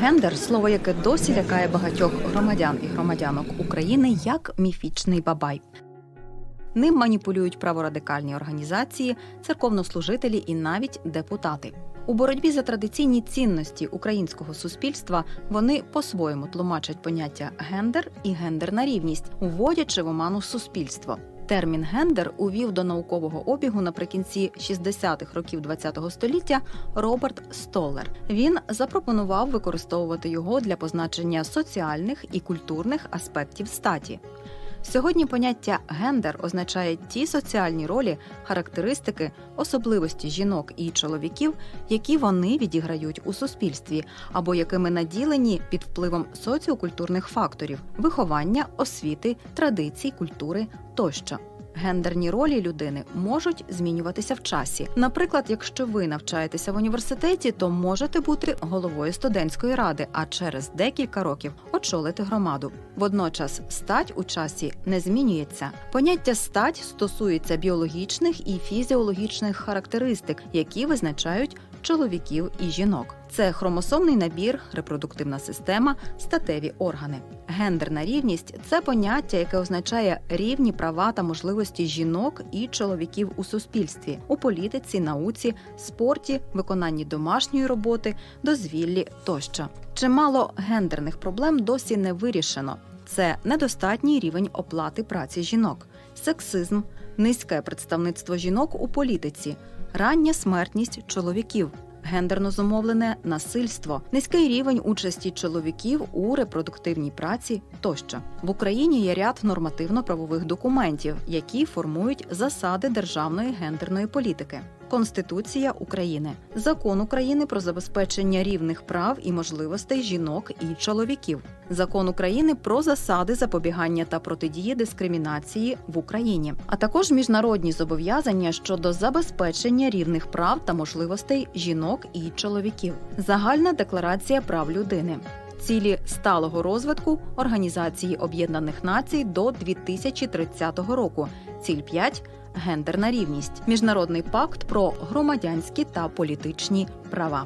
Гендер слово, яке досі лякає багатьох громадян і громадянок України як міфічний бабай. Ним маніпулюють праворадикальні організації, церковнослужителі і навіть депутати. У боротьбі за традиційні цінності українського суспільства вони по-своєму тлумачать поняття гендер і гендерна рівність, уводячи в оману суспільство. Термін гендер увів до наукового обігу наприкінці 60-х років ХХ століття Роберт Столер. Він запропонував використовувати його для позначення соціальних і культурних аспектів статі. Сьогодні поняття гендер означає ті соціальні ролі, характеристики, особливості жінок і чоловіків, які вони відіграють у суспільстві, або якими наділені під впливом соціокультурних факторів виховання, освіти, традицій, культури тощо. Гендерні ролі людини можуть змінюватися в часі. Наприклад, якщо ви навчаєтеся в університеті, то можете бути головою студентської ради, а через декілька років очолити громаду. Водночас стать у часі не змінюється. Поняття стать стосується біологічних і фізіологічних характеристик, які визначають чоловіків і жінок. Це хромосомний набір, репродуктивна система, статеві органи. Гендерна рівність це поняття, яке означає рівні права та можливості жінок і чоловіків у суспільстві, у політиці, науці, спорті, виконанні домашньої роботи, дозвіллі тощо. Чимало гендерних проблем досі не вирішено. Це недостатній рівень оплати праці жінок, сексизм, низьке представництво жінок у політиці, рання смертність чоловіків, гендерно зумовлене насильство, низький рівень участі чоловіків у репродуктивній праці тощо. В Україні є ряд нормативно-правових документів, які формують засади державної гендерної політики. Конституція України, закон України про забезпечення рівних прав і можливостей жінок і чоловіків, закон України про засади запобігання та протидії дискримінації в Україні, а також міжнародні зобов'язання щодо забезпечення рівних прав та можливостей жінок і чоловіків, загальна декларація прав людини. Цілі сталого розвитку Організації Об'єднаних Націй до 2030 року. Ціль 5 гендерна рівність, міжнародний пакт про громадянські та політичні права.